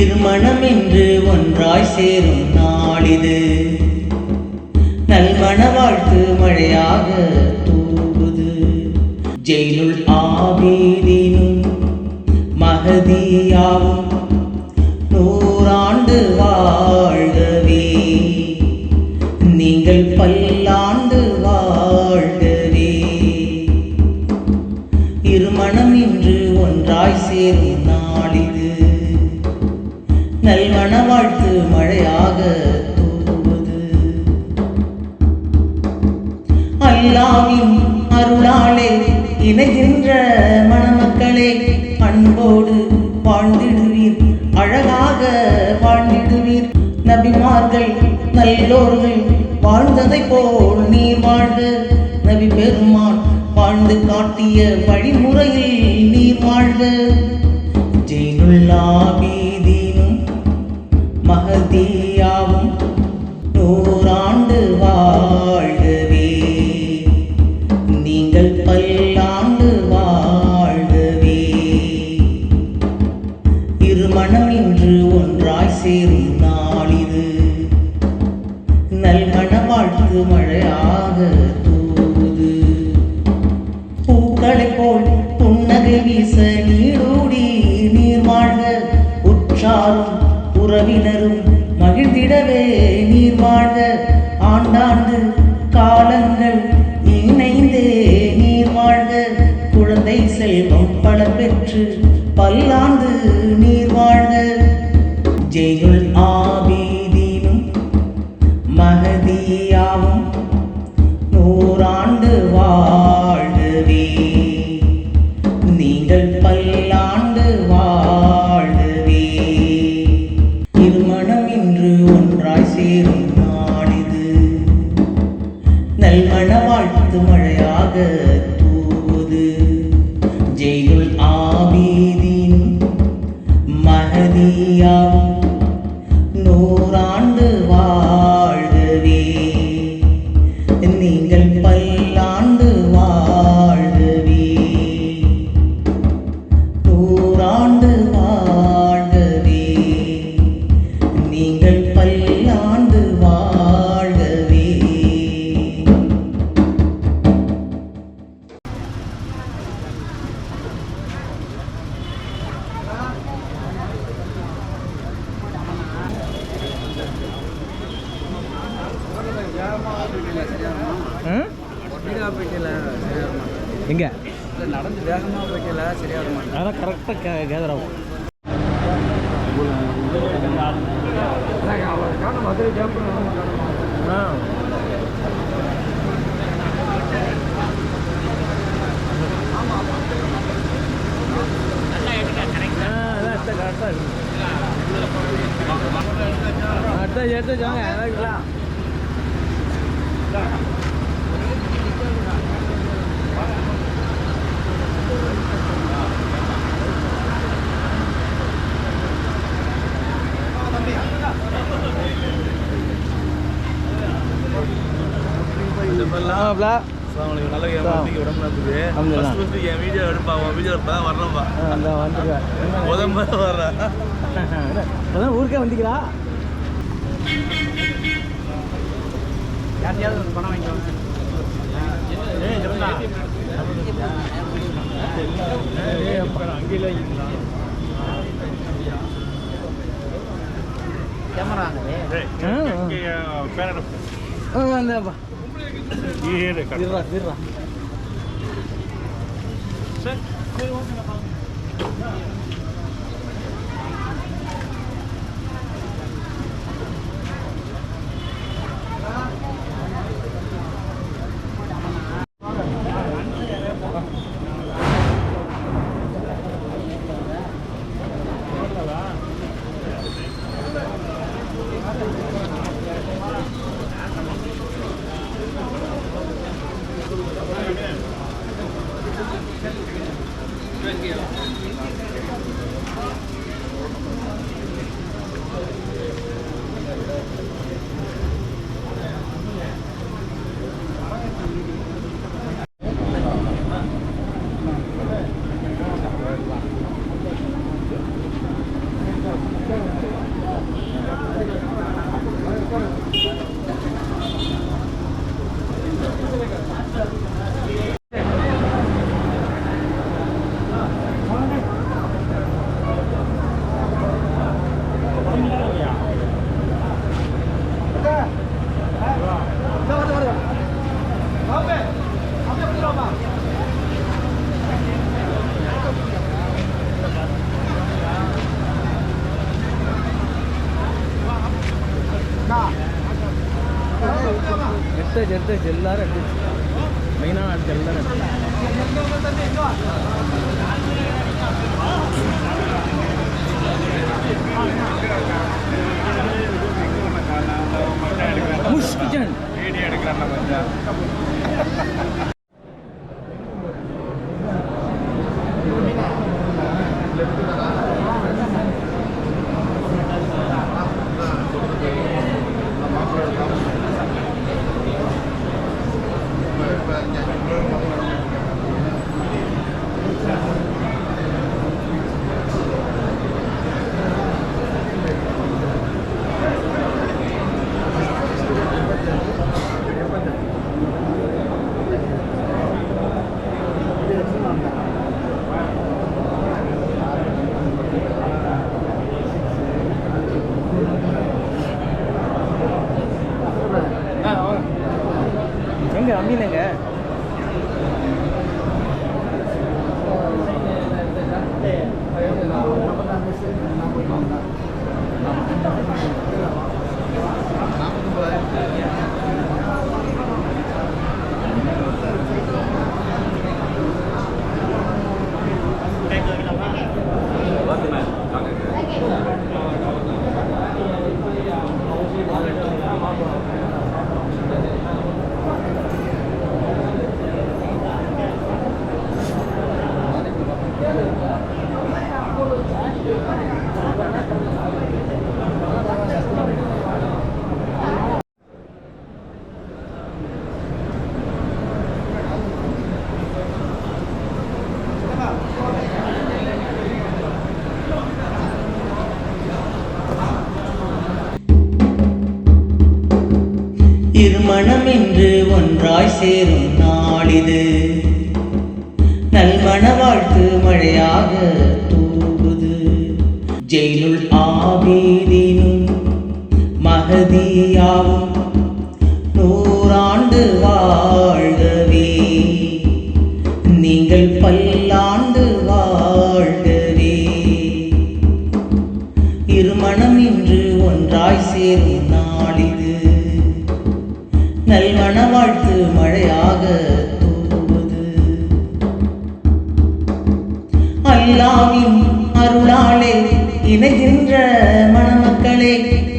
திருமணம் என்று ஒன்றாய் சேரும் நாளிது. நல்மண வாழ்த்து மழையாக தூங்குது. ஜெயிலுள் ஆவேதினும் மகதியாவும் அல்லாவின் அருளாலே இணைகின்ற மணமக்களே அன்போடு வாழ்ந்திடுவீர். அழகாக வாழ்ந்திடுவீர். நபிமார்கள் நல்லோர்கள் வாழ்ந்ததை போல் நீர் வாழ்க நபி பெருமான் வாழ்ந்து காட்டிய வழிமுறையில் மனம் இன்று ஒன்றாய் சேரும் நாளிது நல் வாழ்த்து மழையாக தூது. பூக்களை போல் புன்னகை வீச நீடூடி நீர் வாழ்க. உற்றாரும் உறவினரும் மகிழ்ந்திடவே நீர் வாழ்க. ஆண்டாண்டு காலங்கள் இணைந்தே நீர் வாழ்க. குழந்தை செல்வம் பல பெற்று பல்லாண்டு நீர் வாழ்க. ஜெயுல் ஆ நீங்கள் பல்லாண்டு வாழ்கவே எங்க? நடந்து வேகமாக போய்க்கல சரியாக வர மாட்டேன். அதான் கரெக்டாக கேதர் ஆகும் அடுத்த எடுத்து வச்சாங்க ஆமாப்ல நல்ல. ஃபர்ஸ்ட் ஃபர்ஸ்ட் என் வீடியோ எடுப்பா உன் வீடியோ எடுப்பா வர்றேன்பா அந்த வந்துருக்கேன் முதல் முறை வர்றேன் அதான் ஊருக்கே வந்துக்கிறா யார்ட்டையாவது பணம் வாங்கிக்கோங்க camera Birra, carta. birra. birra. எடுத்தாச்சு எல்லாரும் எடுத்துச்சு மெயினான அடுத்து எல்லாரும் முஷ் கிச்சன் வீடியோ எடுக்கிறேன் கொஞ்சம் எங்க அம்மீனுங்க இருமணம் சேரும் நாளிது. நல்மண வாழ்த்து மழையாக தூங்குது ஜெயிலுள் ஆபீதினும் மகதியாவும் நூறாண்டு வாழ்கவே நீங்கள் பல்லாண்டு வாழ்கவே இருமணம் இன்று ஒன்றாய் சேரும் நாளிது. நல்மண வாழ்த்து மழையாக தூவுது அல்லாவின் அருளாலே இணைகின்ற மணமக்களே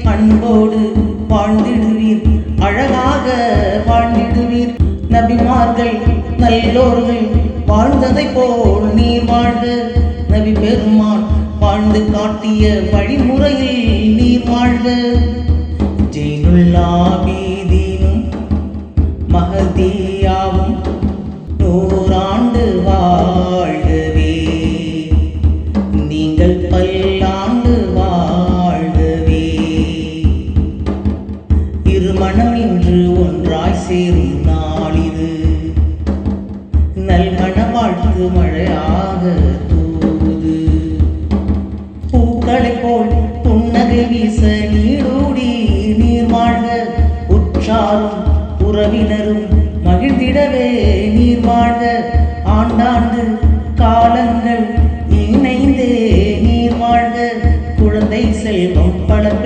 அன்போடு வாழ்ந்திடுவீர். அழகாக வாழ்ந்திடுவீர். நபிமார்கள் நல்லோர்கள் வாழ்ந்ததை போல் நீர் வாழ்க. நபி பெருமான் வாழ்ந்து காட்டிய வழிமுறையில் நீர் வாழ்க.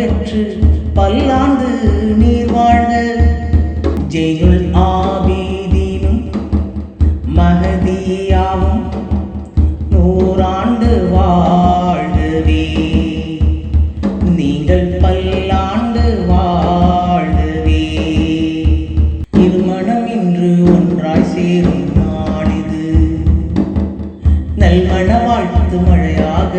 பெற்று பல்லாண்டு நீர் வாழ்க. ஜெயுல் ஆபீதீனும் மகதியாவும் நூறாண்டு வாழ்கவே. நீங்கள் பல்லாண்டு வாழ்கவே. திருமணம் இன்று ஒன்றாய் சேரும் நாளிது. நல்மண வாழ்த்து மழையாக